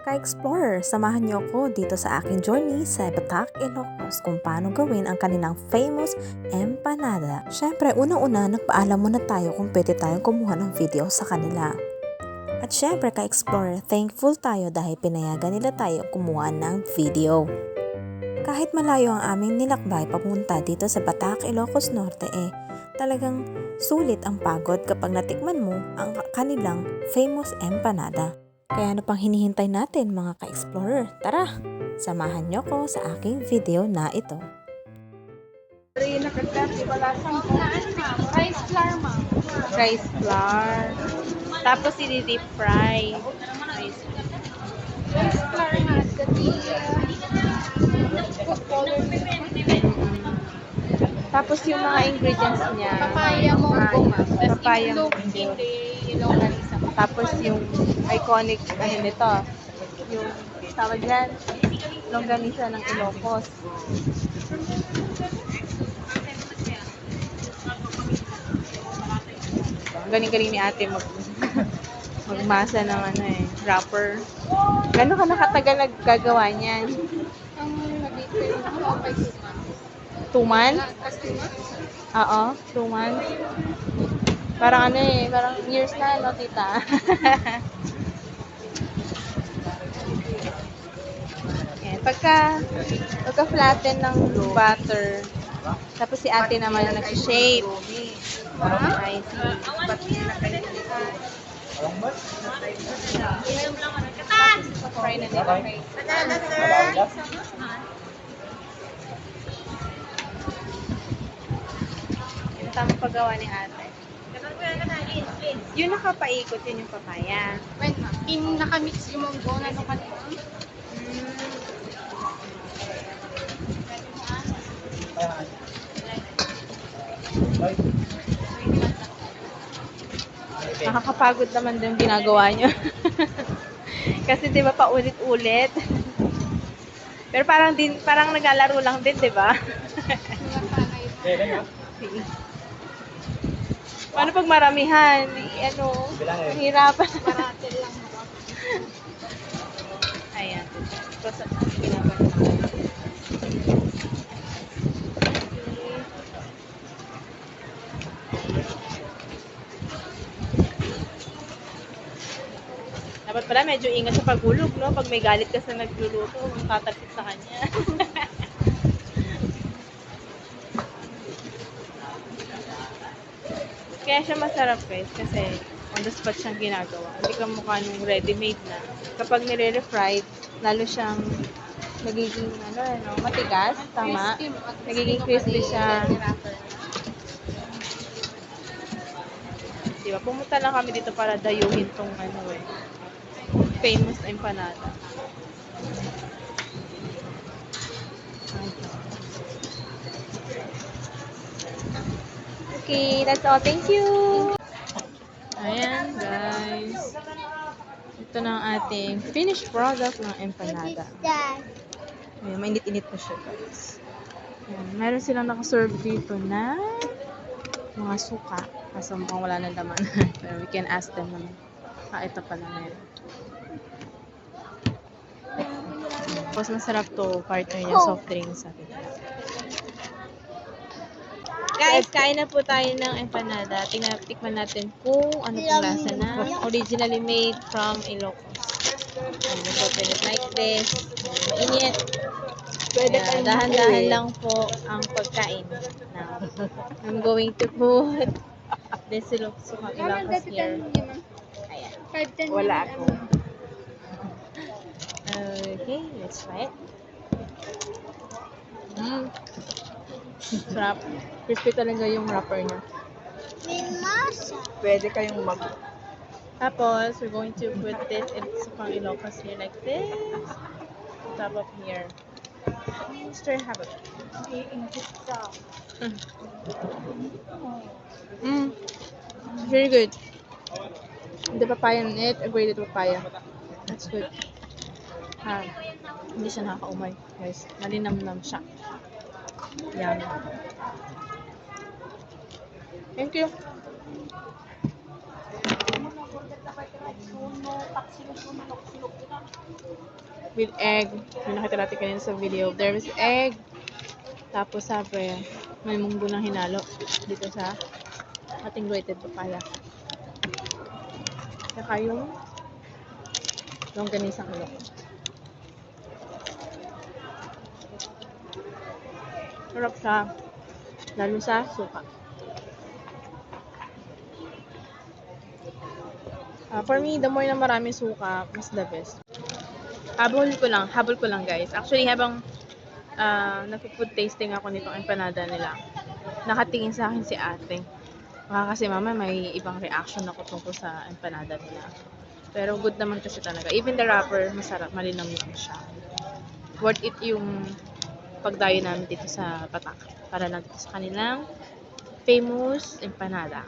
Ka-explorer, samahan niyo ako dito sa aking journey sa Batak, Ilocos kung paano gawin ang kanilang famous empanada. Syempre, unang-una, nagpaalam muna tayo kung pwede tayong kumuha ng video sa kanila. At syempre, ka-explorer, thankful tayo dahil pinayagan nila tayo kumuha ng video. Kahit malayo ang aming nilakbay papunta dito sa Batak, Ilocos Norte eh, talagang sulit ang pagod kapag natikman mo ang kanilang famous empanada. Kaya ano pang hinihintay natin mga ka-explorer? Tara, samahan niyo ko sa aking video na ito. Rice flour, ma'am. rice flour. Tapos i-deep fry. Rice flour color. Tapos yung mga ingredients niya. Papaya monggo, ma'am. Tas Papaya. Longganisa. Tapos yung iconic ano nito. Yung tawag dyan. Longganisa ng Ilocos. Galing-galing ni ate mag magmasa ng ano eh, wrapper. Gano'n ka nakatagal naggagawa niyan? Ang nag-date ako by two months. Two months? Tas two months. Oo, two months. Parang ano eh, parang years na, no, tita? Yan. Pagka, pagka flatten ng butter, tapos si ate naman ang nag-shape. I see. Fry na nila. Yung tamang paggawa ni ate. Yung nakapaikot, yun yung papaya. Wait, ma'am. In nakamix yung monggo na nung kanina. Nakakapagod naman din yung ginagawa nyo. Kasi 'di ba paulit-ulit. Pero parang din parang naglalaro lang din, 'di ba? Sige. Paano pag maramihan? Di, ano, mahirapan. Ayan. Tapos, ginagawa Dapat pala medyo ingat sa paghulog, no? Pag may galit ka sa nagluluto, tatalpit sa kanya. Kaya siya masarap guys, kasi on the spot siyang ginagawa. Hindi ka mukha nung ready-made na. Kapag nire-refried, lalo siyang nagiging ano, ano, matigas, tama? Nagiging crispy siya. Wrapper. Di ba? Pumunta lang kami dito para dayuhin tong ano eh. Famous empanada. Okay, that's all. Thank you! Ayan, guys. Ito na ang ating finished product ng empanada. Ayan, mainit-init pa siya, guys. Ayan, meron silang nakaserve dito na mga suka. Kaso mukhang wala na laman. Pero we can ask them naman. Ah, ito pala meron. Tapos masarap to, partner niya, soft drinks. Sabi. Guys, kain na po tayo ng empanada. Tingnan, tikman natin kung ano pong lasa na. Originally made from Ilocos. And just open it like this. Mainit. Pwede dahan-dahan lang po ang pagkain. Now, I'm going to put this Ilocos Ilocos here. Ayan. Wala ako. Okay, let's try it. Mm. Sarap. Crispy talaga yung wrapper niya. Pwede kayong mag... Tapos, we're going to put this in Sukang Ilocos here like this. On top of here. Stir habit. Mm. Very good. The papaya on it, a grated papaya. That's good. Ha, hindi siya nakakaumay, guys. Malinamnam siya. Yan. Thank you. With egg. Yung nakita natin kanina sa video. There is egg. Tapos sabi, may munggo na hinalo dito sa ating grated papaya. Saka yung longganisang ulo. Sarap siya. Lalo sa suka. Ah, for me, the more na maraming suka, mas the best. Habol ko lang, habol ko lang guys. Actually, habang uh, nag-food tasting ako nitong empanada nila, nakatingin sa akin si ate. Baka kasi mama may ibang reaction ako tungkol sa empanada nila. Pero good naman kasi talaga. Even the wrapper, masarap, malinamnam siya. Worth it yung pagdayo namin dito sa Patak. Para lang sa kanilang famous empanada.